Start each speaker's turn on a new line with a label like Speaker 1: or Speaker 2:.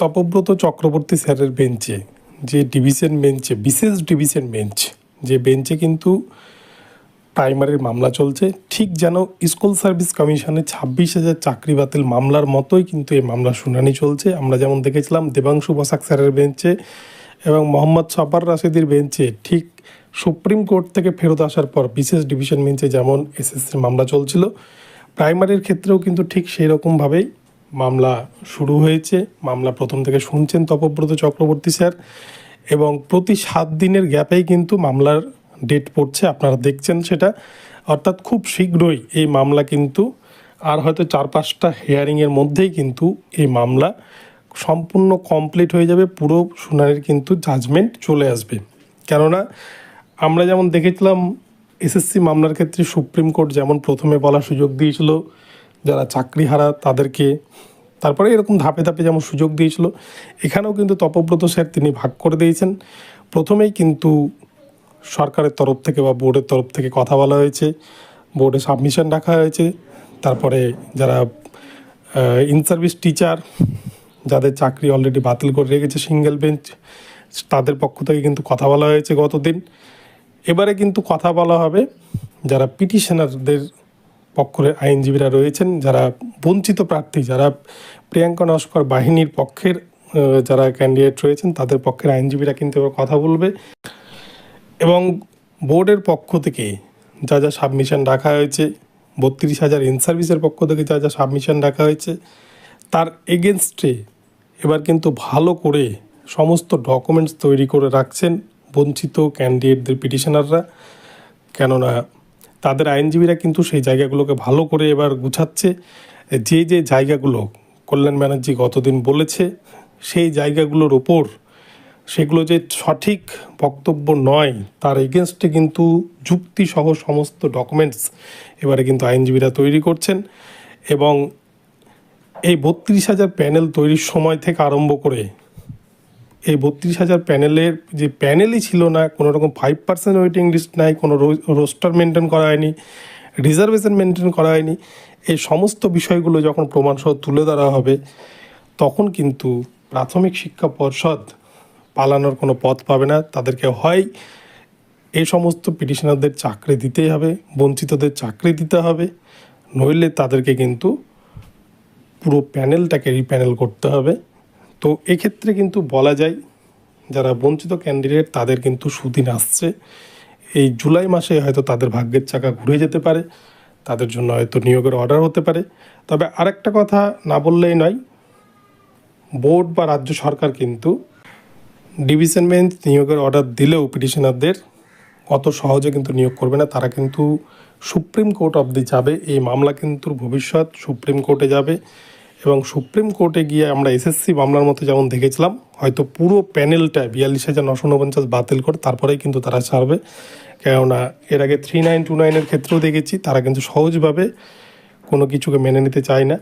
Speaker 1: তপব্রত চক্রবর্তী স্যারের বেঞ্চে, যে ডিভিশন বেঞ্চে, বিশেষ ডিভিশন বেঞ্চ, যে বেঞ্চে কিন্তু প্রাইমারির মামলা চলছে। ঠিক যেন স্কুল সার্ভিস কমিশনে ছাব্বিশ হাজার চাকরি বাতিল মামলার মতোই কিন্তু এই মামলার শুনানি চলছে। আমরা যেমন দেখেছিলাম দেবাংশু বসাক স্যারের বেঞ্চে এবং মোহাম্মদ সাপার রাশেদির বেঞ্চে ঠিক সুপ্রিম কোর্ট থেকে ফেরত আসার পর বিশেষ ডিভিশন বেঞ্চে যেমন এসএসসির মামলা চলছিল। প্রাইমারির ক্ষেত্রেও কিন্তু ঠিক সেই রকমভাবেই মামলা শুরু হয়েছে, মামলা প্রথম থেকে শুনছেন তপব্রত চক্রবর্তী স্যার, এবং প্রতি সাত দিনের গ্যাপেই কিন্তু মামলার ডেট পড়ছে, আপনারা দেখছেন সেটা। অর্থাৎ খুব শীঘ্রই এই মামলা কিন্তু, আর হয়তো চার পাঁচটা হিয়ারিংয়ের মধ্যেই কিন্তু এই মামলা সম্পূর্ণ কমপ্লিট হয়ে যাবে, পুরো শুনানির কিন্তু জাজমেন্ট চলে আসবে। কেননা, আমরা যেমন দেখেছিলাম, এসএসসি মামলার ক্ষেত্রে সুপ্রিম কোর্ট যেমন প্রথমে বলার সুযোগ দিয়েছিল যারা চাকরি হারা তাদেরকে তারপরে এরকম ধাপে ধাপে যেমন সুযোগ দিয়েছিল, এখানেও কিন্তু তপব্রত স্যার তিনি ভাগ করে দিয়েছেন। প্রথমেই কিন্তু সরকারের তরফ থেকে বা বোর্ডের তরফ থেকে কথা বলা হয়েছে, বোর্ডে সাবমিশন রাখা হয়েছে, তারপরে যারা ইন সার্ভিস টিচার যাদের চাকরি অলরেডি বাতিল করে রেখেছে সিঙ্গেল বেঞ্চ তাদের পক্ষ থেকে কিন্তু কথা বলা হয়েছে গতদিন। এবারে কিন্তু কথা বলা হবে যারা পিটিশনারদের পক্ষের আইনজীবীরা রয়েছেন, যারা বঞ্চিত প্রার্থী, যারা প্রিয়াঙ্কা নস্কর বাহিনীর পক্ষের যারা ক্যান্ডিডেট রয়েছেন, তাদের পক্ষের আইনজীবীরা কিন্তু এবার কথা বলবে। এবং বোর্ডের পক্ষ থেকে যা যা সাবমিশন রাখা হয়েছে, বত্রিশ হাজার ইন সার্ভিসের পক্ষ থেকে যা যা সাবমিশন রাখা হয়েছে, তার এগেনস্টে এবার কিন্তু ভালো করে সমস্ত ডকুমেন্টস তৈরি করে রাখছেন বঞ্চিত ক্যান্ডিডেটদের পিটিশনাররা কেননা তাদের আইনজীবীরা কিন্তু সেই জায়গাগুলোকে ভালো করে এবার গুছাচ্ছে। যে যে জায়গাগুলো কল্যাণ ব্যানার্জি গতদিন বলেছে, সেই জায়গাগুলোর ওপর সেগুলো যে সঠিক বক্তব্য নয়, তার এগেনস্টে কিন্তু যুক্তিসহ সমস্ত ডকুমেন্টস এবারে কিন্তু আইনজীবীরা তৈরি করছেন এবং এই বত্রিশ হাজার প্যানেল তৈরির সময় থেকে আরম্ভ করে এই বত্রিশ হাজার প্যানেলের যে প্যানেলই ছিল না, কোনো রকম ফাইভ পার্সেন্ট ওয়েটিং লিস্ট নাই, কোনো রোস্টার মেনটেন করা হয়নি রিজার্ভেশন মেনটেন করা হয়নি, এই সমস্ত বিষয়গুলো যখন প্রমাণসহ তুলে ধরা হবে, তখন কিন্তু প্রাথমিক শিক্ষা পর্ষদ পালানোর কোনো পথ পাবে না। তাদেরকে হয় এই সমস্ত পিটিশনারদের চাকরি দিতেই হবে, বঞ্চিতদের চাকরি দিতে হবে, নইলে তাদেরকে কিন্তু পুরো প্যানেলটাকে রিপ্যানেল করতে হবে। তো এক্ষেত্রে কিন্তু বলা যায়, যারা বঞ্চিত ক্যান্ডিডেট তাদের কিন্তু সুদিন আসছে। এই জুলাই মাসে হয়তো তাদের ভাগ্যের চাকা ঘুরে যেতে পারে, তাদের জন্য হয়তো নিয়োগের অর্ডার হতে পারে। তবে আরেকটা কথা না বললেই নয়, বোর্ড বা রাজ্য সরকার কিন্তু ডিভিশন বেঞ্চ নিয়োগের অর্ডার দিলেও পিটিশনারদের অত সহজে কিন্তু নিয়োগ করবে না। তারা কিন্তু সুপ্রিম কোর্ট অবধি যাবে, এই মামলা কিন্তু ভবিষ্যৎ সুপ্রিম কোর্টে যাবে। এবং সুপ্রিম কোর্টে গিয়ে আমরা এসএসসি মামলার মতো যেমন দেখেছিলাম, হয়তো পুরো প্যানেলটা বিয়াল্লিশ হাজার নশো উনপঞ্চাশ বাতিল করে তারপরেই কিন্তু তারা ছাড়বে। কেননা এর আগে থ্রি নাইন টু নাইনের ক্ষেত্রেও দেখেছি, তারা কিন্তু সহজভাবে কোনো কিছুকে মেনে নিতে চায় না।